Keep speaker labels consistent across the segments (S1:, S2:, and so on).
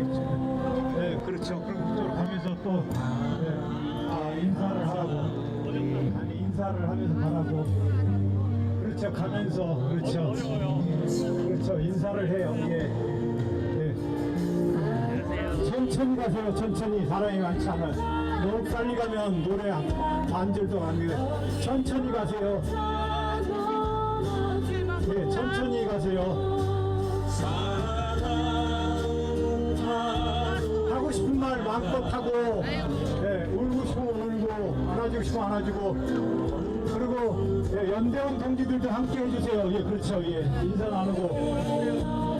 S1: 있죠. 네 그렇죠. 그럼 이쪽으로 가면서 또 네, 아, 인사를 하라고. 아니 인사를 하면서 가라고. 그렇죠. 가면서. 그렇죠. 그렇죠. 인사를 해요. 예. 예. 천천히 가세요. 천천히. 사람이 많지 않아요. 너무 빨리 가면 노래 반절도 안 돼요. 천천히 가세요. 예 천천히 가세요. 하고 싶은 말 마음껏 하고 예, 울고 싶으면 울고 안아주고 싶으면 안아주고 그리고 예, 연대원 동지들도 함께 해주세요 예 그렇죠 예 인사 나누고 예.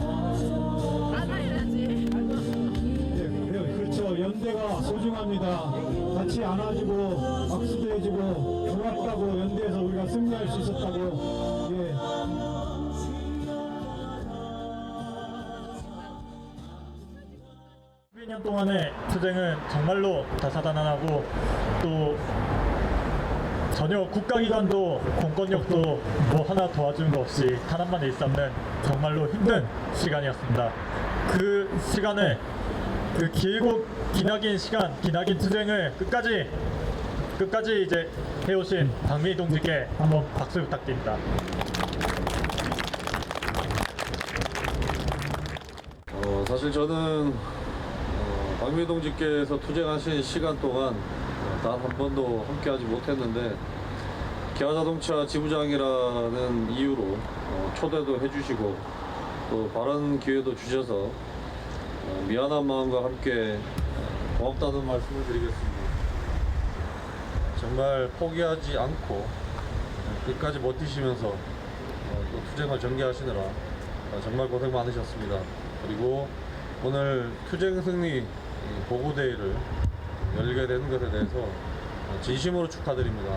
S1: 그렇죠. 연대가 소중합니다. 같이 안아주고 박수도 해주고 고맙다고 연대에서 우리가 승리할 수 있었다고.
S2: 동안의 투쟁은 정말로 다사다난하고 또 전혀 국가기관도 공권력도 뭐 하나 도와준 거 없이 탄압만 일삼는 정말로 힘든 시간이었습니다. 그 시간을 그 길고 기나긴 시간, 기나긴 투쟁을 끝까지 끝까지 이제 해오신 박민희 동지께 한번 박수 부탁드립니다.
S3: 어, 사실 저는 어, 박미 동지께서 투쟁하신 시간 동안 어, 단한 번도 함께하지 못했는데 기아자동차 지부장이라는 이유로 어, 초대도 해주시고 또 발언 기회도 주셔서 어, 미안한 마음과 함께 어, 고맙다는 말씀을 드리겠습니다. 정말 포기하지 않고 어, 끝까지 버티시면서 어, 또 투쟁을 전개하시느라 어, 정말 고생 많으셨습니다. 그리고 오늘 투쟁 승리 이 보고대회를 열게 되는 것에 대해서 어, 진심으로 축하드립니다.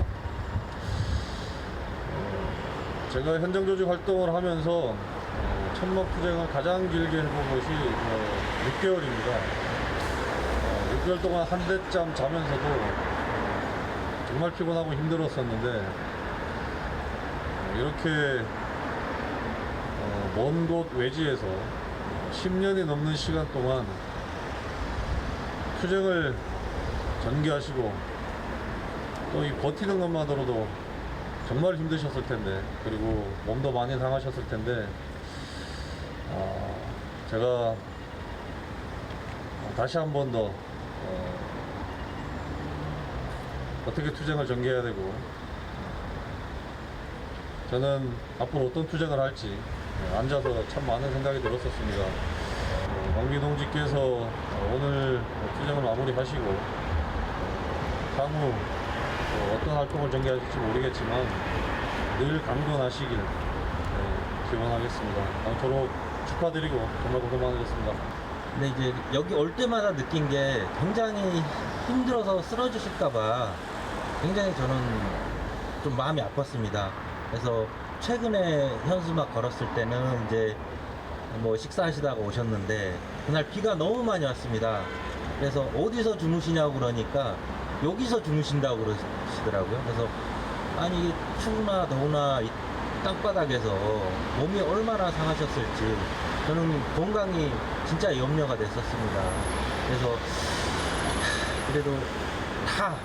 S3: 어, 제가 현장 조직 활동을 하면서 어, 천막 투쟁을 가장 길게 해본 것이 어, 6개월입니다. 6개월 동안 한 대짬 자면서도 어, 정말 피곤하고 힘들었었는데 어, 이렇게 어, 먼곳 외지에서 10년이 넘는 시간 동안 투쟁을 전개하시고 또 이 버티는 것만으로도 정말 힘드셨을 텐데 그리고 몸도 많이 상하셨을 텐데 어, 제가 어, 다시 한 번더 어, 어떻게 투쟁을 전개해야 되고 저는 앞으로 어떤 투쟁을 할지 네, 앉아서 참 많은 생각이 들었었습니다. 어, 왕비 동지께서 어, 오늘 투쟁을 마무리하시고 어, 향후 어, 어떤 활동을 전개하실지 모르겠지만 늘 강건하시길 네, 기원하겠습니다. 아무쪼록 축하드리고 정말 고생 많으셨습니다.
S4: 근데 이제 여기 올 때마다 느낀 게 굉장히 힘들어서 쓰러지실까봐 굉장히 저는 좀 마음이 아팠습니다. 그래서 최근에 현수막 걸었을 때는 이제 뭐 식사하시다가 오셨는데 그날 비가 너무 많이 왔습니다. 그래서 어디서 주무시냐고 그러니까 여기서 주무신다고 그러시더라고요. 그래서 아니 추우나 더우나 이 땅바닥에서 몸이 얼마나 상하셨을지 저는 건강이 진짜 염려가 됐었습니다. 그래서 하, 그래도 다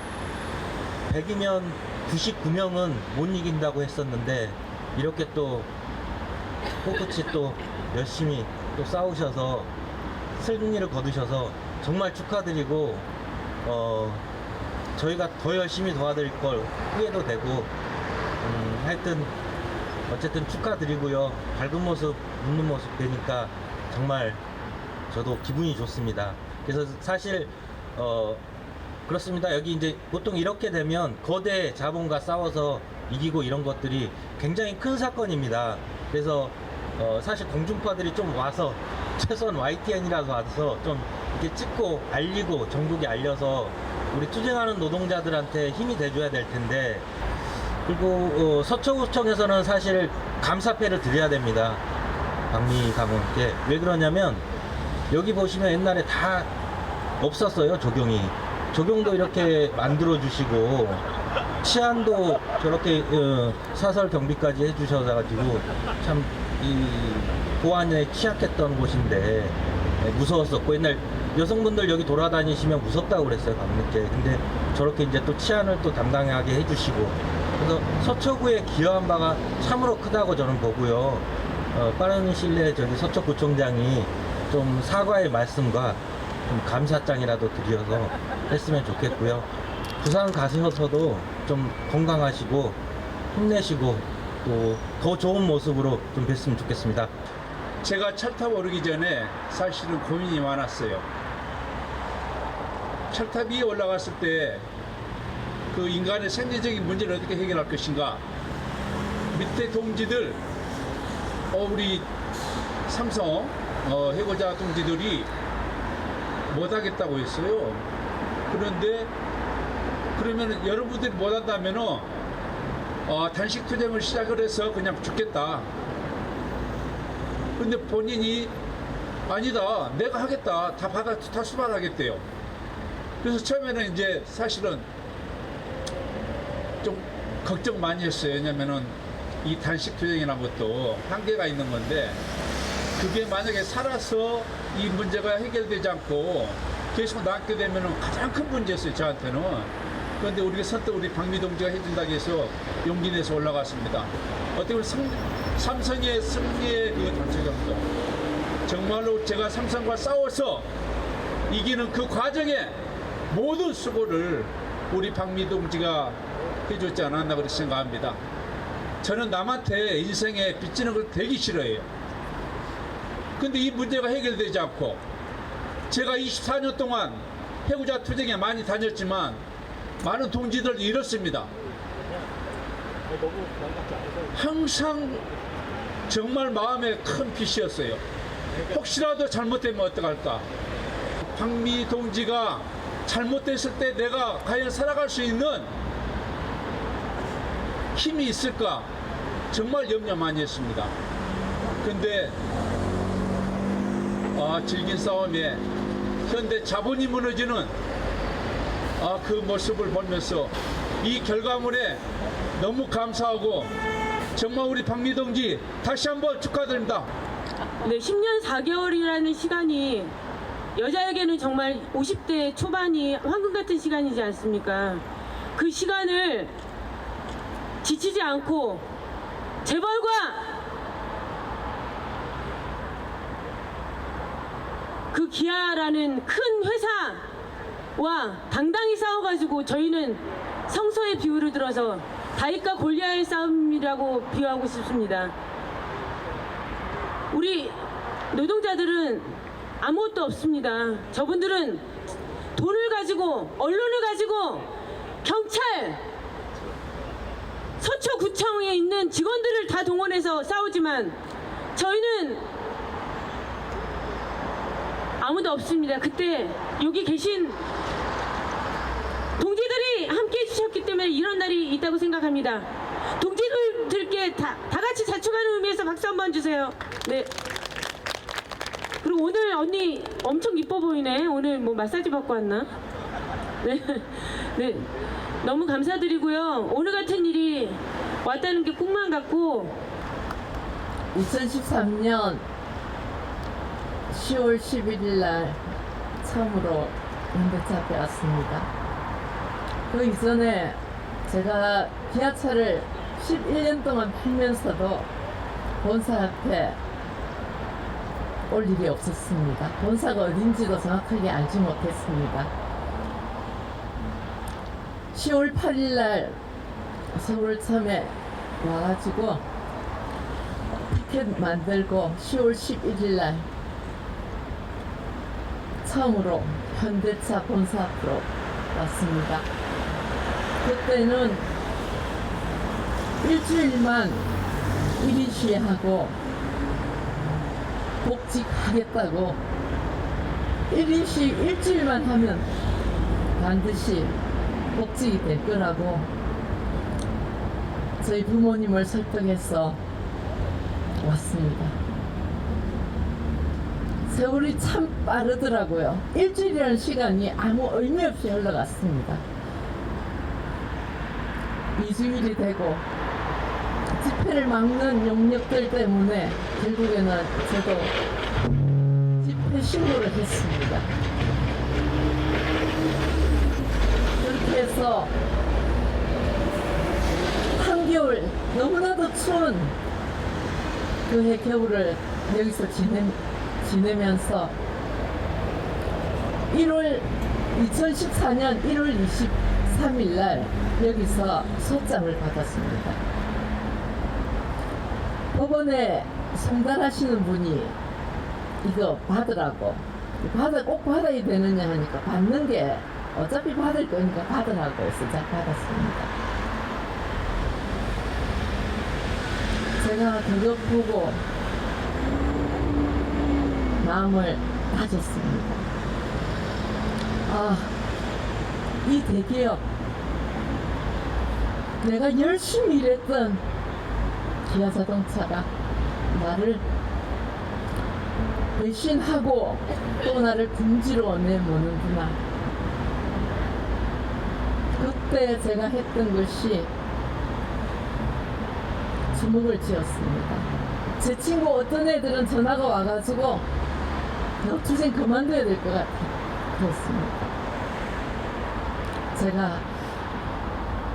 S4: 100이면 99명은 못 이긴다고 했었는데 이렇게 또 꿋꿋이 또 열심히 또 싸우셔서 승리를 거두셔서 정말 축하드리고 어 저희가 더 열심히 도와드릴 걸 후회도 되고 음, 하여튼 어쨌든 축하드리고요. 밝은 모습 웃는 모습 되니까 정말 저도 기분이 좋습니다. 그래서 사실 어 그렇습니다. 여기 이제 보통 이렇게 되면 거대 자본과 싸워서 이기고 이런 것들이 굉장히 큰 사건입니다. 그래서 어 사실 공중파들이 좀 와서 최소한 YTN이라도 와서 좀 이렇게 찍고 알리고 전국에 알려서 우리 투쟁하는 노동자들한테 힘이 돼줘야 될 텐데 그리고 어, 서초구청에서는 사실 감사패를 드려야 됩니다. 박미 가문께 왜 그러냐면 여기 보시면 옛날에 다 없었어요 적용이 적용도 이렇게 만들어 주시고 치안도 저렇게 어, 사설 경비까지 해주셔서 가지고 참 이 보안에 취약했던 곳인데 예, 무서웠었고 옛날 여성분들 여기 돌아다니시면 무섭다고 그랬어요 밤늦게. 근데 저렇게 이제 또 치안을 또 담당하게 해주시고. 그래서 서초구에 기여한 바가 참으로 크다고 저는 보고요. 어, 빠른 시일 내에 저기 서초구청장이 좀 사과의 말씀과 좀 감사장이라도 드려서 했으면 좋겠고요. 부산 가셔서도 좀 건강하시고 힘내시고 또 더 좋은 모습으로 좀 뵀으면 좋겠습니다.
S5: 제가 철탑 오르기 전에 사실은 고민이 많았어요. 철탑 위에 올라갔을 때 그 인간의 생리적인 문제를 어떻게 해결할 것인가. 밑에 동지들, 어, 우리 삼성 어, 해고자 동지들이 못하겠다고 했어요. 그런데 그러면 여러분들이 못한다면은 어, 단식 투쟁을 시작을 해서 그냥 죽겠다. 근데 본인이 아니다 내가 하겠다. 다 받아 다 수반하겠대요. 그래서 처음에는 이제 사실은 좀 걱정 많이 했어요. 왜냐면은 이 단식 투쟁이라는 것도 한계가 있는 건데 그게 만약에 살아서 이 문제가 해결되지 않고 계속 남게 되면은 가장 큰 문제였어요 저한테는 그런데 우리가 선뜻 우리 박미 동지가 해준다고 해서 용기 내서 올라갔습니다 어떻게 보면 승, 삼성의 승리의 그 단체장도 정말로 제가 삼성과 싸워서 이기는 그 과정에 모든 수고를 우리 박미 동지가 해줬지 않았나 그렇게 생각합니다. 저는 남한테 인생에 빚지는 걸 되게 싫어해요. 근데 이 문제가 해결되지 않고 제가 24년 동안 해구자 투쟁에 많이 다녔지만 많은 동지들 잃었습니다. 항상 정말 마음에 큰 빚이었어요. 혹시라도 잘못되면 어떡할까? 박미 동지가 잘못됐을 때 내가 과연 살아갈 수 있는 힘이 있을까? 정말 염려 많이 했습니다. 근데 아, 질긴 싸움에 현대 자본이 무너지는 아, 그 모습을 보면서 이 결과물에 너무 감사하고 정말 우리 박미 동지 다시 한번 축하드립니다.
S6: 네, 10년 4개월이라는 시간이 여자에게는 정말 50대 초반이 황금 같은 시간이지 않습니까? 그 시간을 지치지 않고 재벌과 그 기아라는 큰 회사 와 당당히 싸워가지고 저희는 성서의 비유를 들어서 다윗과 골리아의 싸움이라고 비유하고 싶습니다. 우리 노동자들은 아무것도 없습니다. 저분들은 돈을 가지고 언론을 가지고 경찰 서초구청에 있는 직원들을 다 동원해서 싸우지만 저희는 아무도 없습니다. 그때 여기 계신 동지들이 함께 해주셨기 때문에 이런 날이 있다고 생각합니다. 동지들께 다, 다 같이 자축하는 의미에서 박수 한번 주세요. 네. 그리고 오늘 언니 엄청 이뻐 보이네. 오늘 뭐 마사지 받고 왔나? 네. 네. 너무 감사드리고요. 오늘 같은 일이 왔다는 게 꿈만 같고
S7: 2013년 10월 11일 날 처음으로 현대차 앞에 왔습니다. 그 이전에 제가 기아차를 11년 동안 피면서도 본사 앞에 올 일이 없었습니다. 본사가 어딘지도 정확하게 알지 못했습니다. 10월 8일 날 서울 처음에 와가지고 티켓 만들고 10월 11일 날 처음으로 현대차 본사 앞으로 왔습니다. 그때는 일주일만 1인 시위하고 복직하겠다고 1인 시위 일주일만 하면 반드시 복직이 될 거라고 저희 부모님을 설득해서 왔습니다. 세월이 참 빠르더라고요. 일주일이라는 시간이 아무 의미 없이 흘러갔습니다. 2주일이 되고 집회를 막는 영역들 때문에 결국에는 저도 집회 신고를 했습니다. 그렇게 해서 한겨울 너무나도 추운 그해 겨울을 여기서 지내, 지내면서 1월 2014년 1월 23일 날 여기서 소장을 받았습니다. 법원에 송달하시는 분이 이거 받으라고 받아 꼭 받아야 되느냐 하니까 받는 게 어차피 받을 거니까 받으라고 해서 제가 받았습니다. 제가 그거 보고 마음을 다졌습니다. 아, 이 대기업 내가 열심히 일했던 기아 자동차가 나를 배신하고 또 나를 궁지로 내모는구나. 그때 제가 했던 것이 주먹을 쥐었습니다. 제 친구 어떤 애들은 전화가 와가지고 너 투쟁 그만둬야 될 것 같아. 그렇습니다. 제가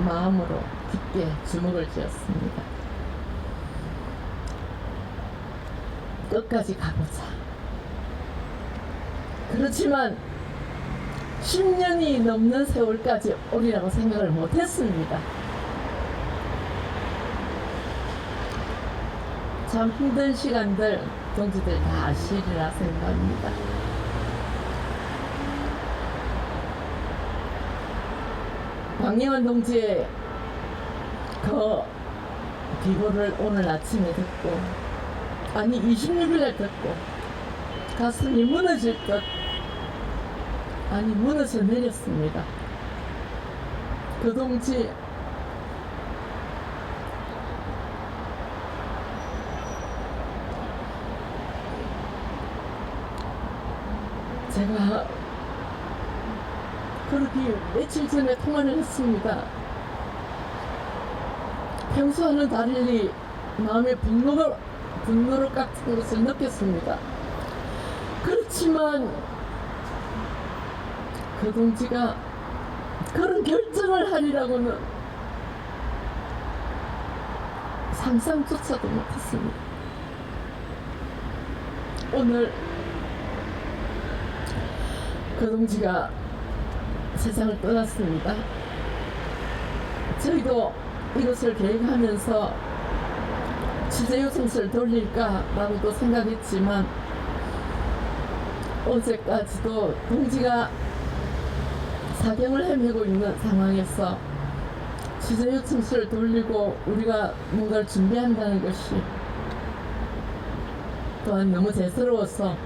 S7: 마음으로 깊게 주먹을 쥐었습니다. 끝까지 가보자. 그렇지만 10년이 넘는 세월까지 오리라고 생각을 못했습니다. 참 힘든 시간들 동지들 다 아시리라 생각합니다. 박예원 동지의 그 비고를 오늘 아침에 듣고 아니 26일날 듣고 가슴이 무너질 듯 아니 무너져 내렸습니다. 그 동지 제가 그렇게 며칠 전에 통화를 했습니다. 평소와는 달리 마음의 분노가 분노를 깎은 것을 느꼈습니다. 그렇지만 그 동지가 그런 결정을 하리라고는 상상조차도 못했습니다. 오늘 그 동지가 세상을 떠났습니다. 저희도 이것을 계획하면서 취재 요청서를 돌릴까라고도 생각했지만 어제까지도 동지가 사경을 헤매고 있는 상황에서 취재 요청서를 돌리고 우리가 뭔가를 준비한다는 것이 또한 너무 죄스러워서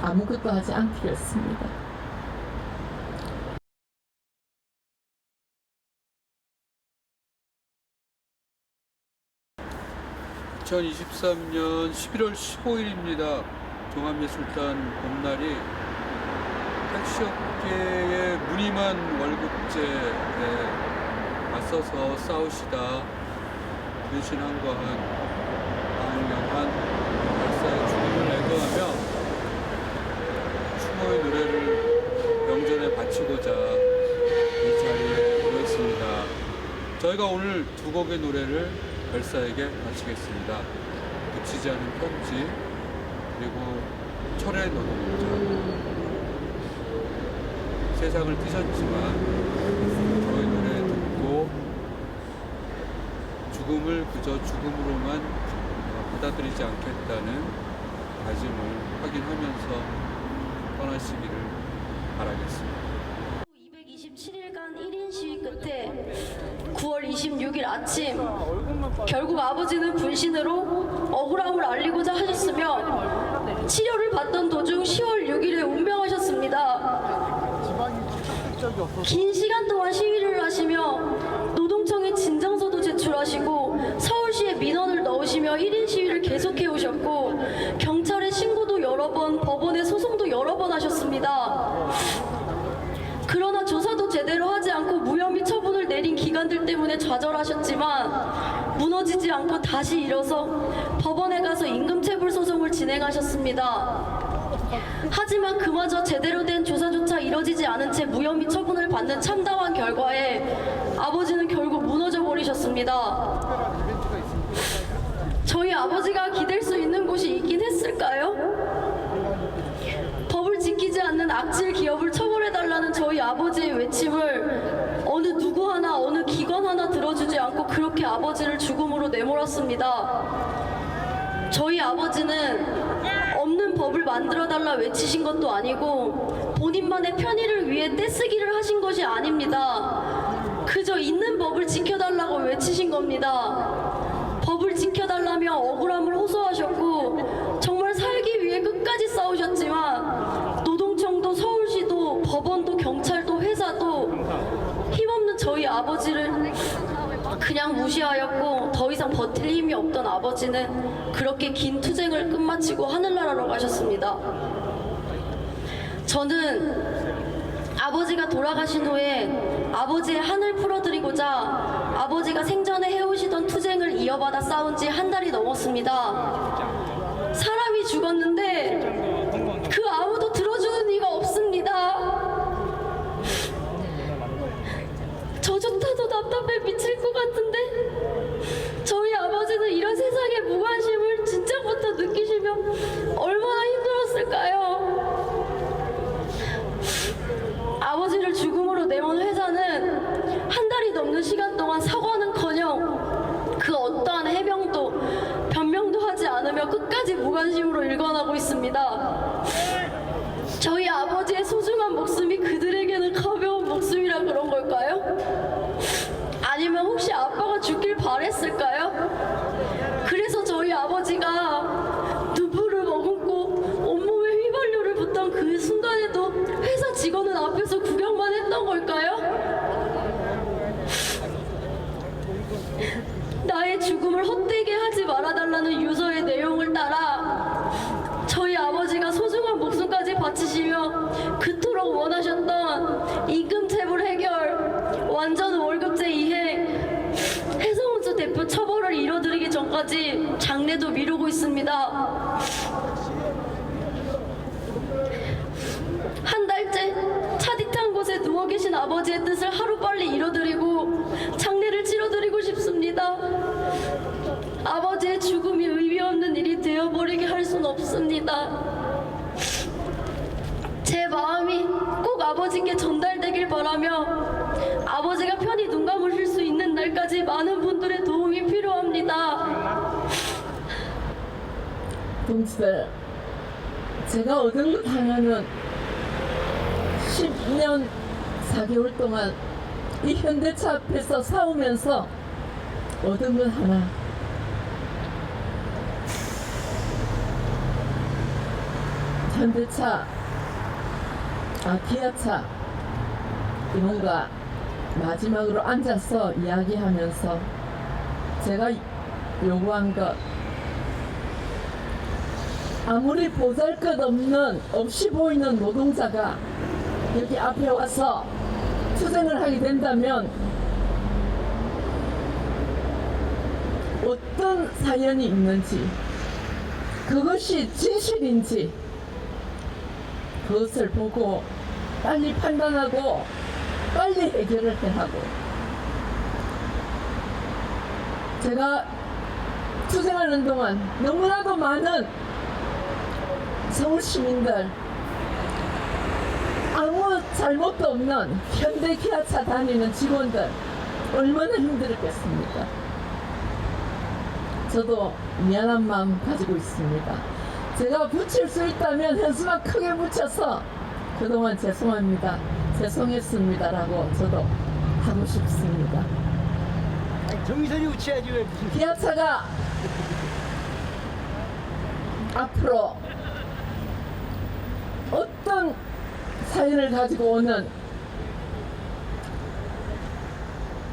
S7: 아무것도 하지 않기로 했습니다.
S8: 2023년 11월 15일입니다. 종합예술단 봄날이 택시업계의 무늬만 월급제에 맞서서 싸우시다 분신한 과한 강력한 발사의 죽음을 애도하며 추모의 노래를 명전에 바치고자 이 자리에 모였습니다. 저희가 오늘 두 곡의 노래를 별사에게 바치겠습니다. 붙이지 않은 편지 그리고 철의 노동자 세상을 뛰셨지만 저희 노래 듣고 죽음을 그저 죽음으로만 받아들이지 않겠다는 다짐을 확인하면서 떠나시기를 바라겠습니다.
S9: 227일간 1인 시위 끝에 9월 26일 아침 결국 아버지는 분신으로 억울함을 알리고자 하셨으며 치료를 받던 도중 10월 6일에 운명하셨습니다. 긴 시간 동안 시위를 하시며 노동청에 진정서도 제출하시고 서울시에 민원을 넣으시며 1인 시위를 계속해 오셨고 경찰에 신고도 여러 번 법원에 소송도 여러 번 하셨습니다. 그러나 조사도 제대로 하지 않고 무혐의 처분을 내린 기관들 때문에 좌절하셨지만 무너지지 않고 다시 일어서 법원에 가서 임금체불 소송을 진행하셨습니다. 하지만 그마저 제대로 된 조사조차 이뤄지지 않은 채 무혐의 처분을 받는 참담한 결과에 아버지는 결국 무너져 버리셨습니다. 저희 아버지가 기댈 수 있는 곳이 있긴 했을까요? 법을 지키지 않는 악질 기업을 처벌해달라는 저희 아버지의 외침을 어느 기관 하나 들어주지 않고 그렇게 아버지를 죽음으로 내몰았습니다. 저희 아버지는 없는 법을 만들어달라 외치신 것도 아니고 본인만의 편의를 위해 떼쓰기를 하신 것이 아닙니다. 그저 있는 법을 지켜달라고 외치신 겁니다. 법을 지켜달라며 억울함을 호소하셨고 정말 살기 위해 끝까지 싸우셨지만 아버지를 그냥 무시하였고 더 이상 버틸 힘이 없던 아버지는 그렇게 긴 투쟁을 끝마치고 하늘나라로 가셨습니다. 저는 아버지가 돌아가신 후에 아버지의 한을 풀어드리고자 아버지가 생전에 해오시던 투쟁을 이어받아 싸운 지 한 달이 넘었습니다. 사람이 죽었는데 답답해 미칠 것 같은데? 저희 아버지는 이런 세상의 무관심을 진짜부터 느끼시면 얼마나 힘들었을까요? 아버지를 죽음으로 내몬 회사는 한 달이 넘는 시간 동안 사과는커녕 그 어떠한 해명도 변명도 하지 않으며 끝까지 무관심으로 일관하고 있습니다. 저희 아버지의 소중한 목숨이 그들에게는 가벼운 목숨이라 그런 걸까요? 아니면 혹시 아빠가 죽길 바랬을까요? 그래서 저희 아버지가 누구를 머금고 온몸에 휘발유를 붓던 그 순간에도 회사 직원은 앞에서 구경만 했던 걸까요? 나의 죽음을 헛되게 하지 말아달라는 유서의 내용을 따라 저희 아버지가 소중한 목숨까지 바치시며 그토록 원하셨던 임금체불 해결, 완전 월급제 이행, 해성운수 대표 처벌을 이뤄드리기 전까지 장례도 미루고 있습니다. 한 달째 차디찬 곳에 누워 계신 아버지의 뜻을 하루빨리 이뤄드리고 장례를 치러드리고 싶습니다. 아버지의 죽음이 의미 없는 일이 되어버리게 할 순 없습니다. 제 마음이 꼭 아버지께 전달되길 바라며 아버지가 편히 눈 감으실 수 있는 날까지 많은 분들의 도움이 필요합니다.
S7: 동지들, 제가 얻은 것 하나는 10년 4개월 동안 이 현대차 앞에서 싸우면서 얻은 것 하나. 현대차, 아, 기아차, 이런가 마지막으로 앉아서 이야기하면서 제가 요구한 것 아무리 보잘것없는 없이 보이는 노동자가 여기 앞에 와서 투쟁을 하게 된다면 어떤 사연이 있는지 그것이 진실인지 그것을 보고 빨리 판단하고 빨리 해결을 해야 하고 제가 투쟁하는 동안 너무나도 많은 서울 시민들 아무 잘못도 없는 현대 기아차 다니는 직원들 얼마나 힘들었겠습니까? 저도 미안한 마음 가지고 있습니다. 제가 붙일 수 있다면 현수막 크게 붙여서 그동안 죄송합니다. 죄송했습니다라고 저도 하고 싶습니다.
S10: 정선이 우치야지 왜 무슨
S7: 기아차가 앞으로 어떤 사연을 가지고 오는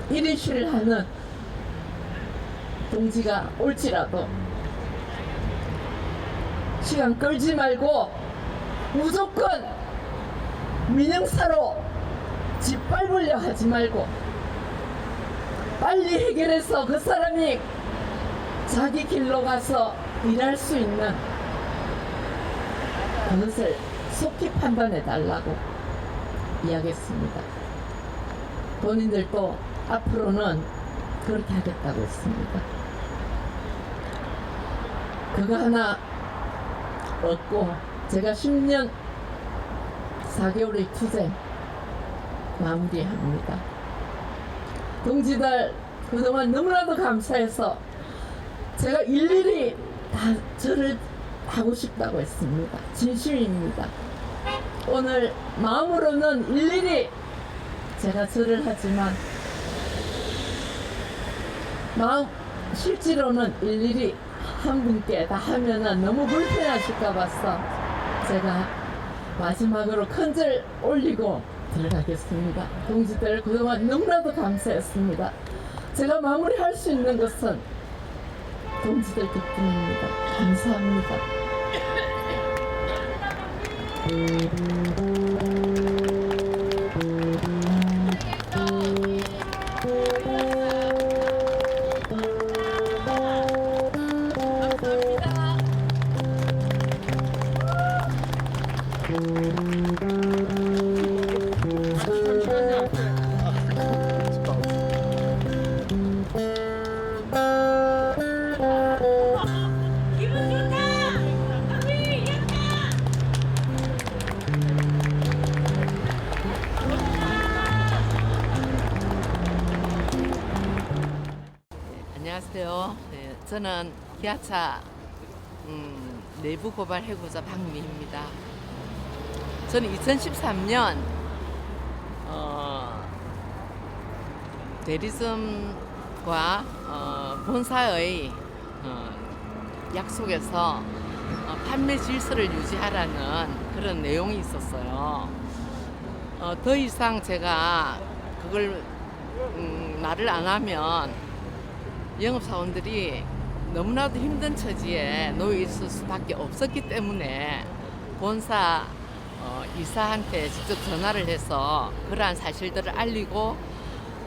S7: 1인시를 하는 동지가 올지라도 시간 끌지 말고 무조건 민영사로 짓밟으려 하지 말고
S11: 빨리 해결해서 그 사람이 자기 길로 가서 일할 수 있는 그것을 속히 판단해 달라고 이야기했습니다. 본인들도 앞으로는 그렇게 하겠다고 했습니다. 그거 하나 얻고 제가 10년 4개월의 투쟁 마무리합니다. 동지들 그동안 너무나도 감사해서 제가 일일이 다 절을 하고 싶다고 했습니다. 진심입니다. 오늘 마음으로는 일일이 제가 절을 하지만 마음 실제로는 일일이 한 분께 다 하면은 너무 불편하실까 봐서 제가 마지막으로 큰 절 올리고 들어가겠습니다. 동지들 그동안 너무나도 감사했습니다. 제가 마무리할 수 있는 것은 동지들 덕분입니다. 감사합니다. うん。 기아차 음, 내부 고발 해고자 박미입니다. 저는 2013년 어, 대리점과 어, 본사의 어, 약속에서 어, 판매 질서를 유지하라는 그런 내용이 있었어요. 어, 더 이상 제가 그걸 음, 말을 안 하면 영업사원들이 너무나도 힘든 처지에 놓여 있을 수밖에 없었기 때문에 본사 어, 이사한테 직접 전화를 해서 그러한 사실들을 알리고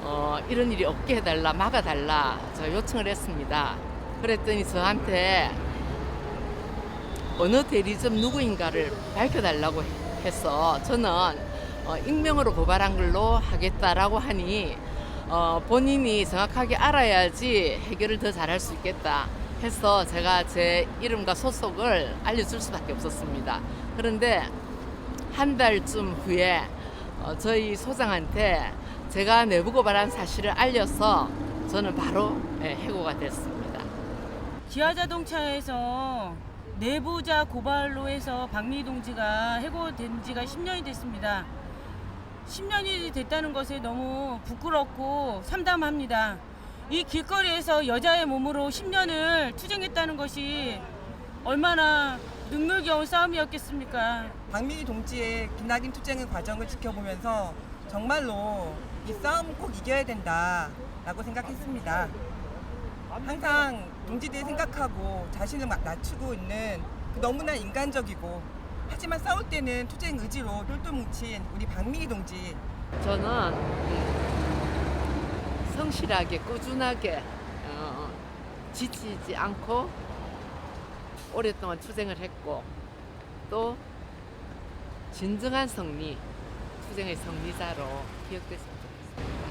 S11: 어, 이런 일이 없게 해달라 막아달라 저 요청을 했습니다. 그랬더니 저한테 어느 대리점 누구인가를 밝혀달라고 해서 저는 어, 익명으로 고발한 걸로 하겠다라고 하니 어, 본인이 정확하게 알아야지 해결을 더 잘할 수 있겠다 해서 제가 제 이름과 소속을 알려줄 수밖에 없었습니다. 그런데 한 달쯤 후에 어, 저희 소장한테 제가 내부 고발한 사실을 알려서 저는 바로 예, 해고가 됐습니다.
S6: 기아자동차에서 내부자 고발로 해서 박미 동지가 해고된 지가 10년이 됐습니다. 10년이 됐다는 것에 너무 부끄럽고 참담합니다. 이 길거리에서 여자의 몸으로 10년을 투쟁했다는 것이 얼마나 눈물겨운 싸움이었겠습니까?
S12: 박민희 동지의 기나긴 투쟁의 과정을 지켜보면서 정말로 이 싸움 꼭 이겨야 된다라고 생각했습니다. 항상 동지들이 생각하고 자신을 막 낮추고 있는 그 너무나 인간적이고 하지만 싸울 때는 투쟁 의지로 똘똘 뭉친 우리 박민희 동지
S11: 저는 음, 성실하게 꾸준하게 어, 지치지 않고 오랫동안 투쟁을 했고 또 진정한 승리, 투쟁의 승리자로 기억됐으면 좋겠습니다.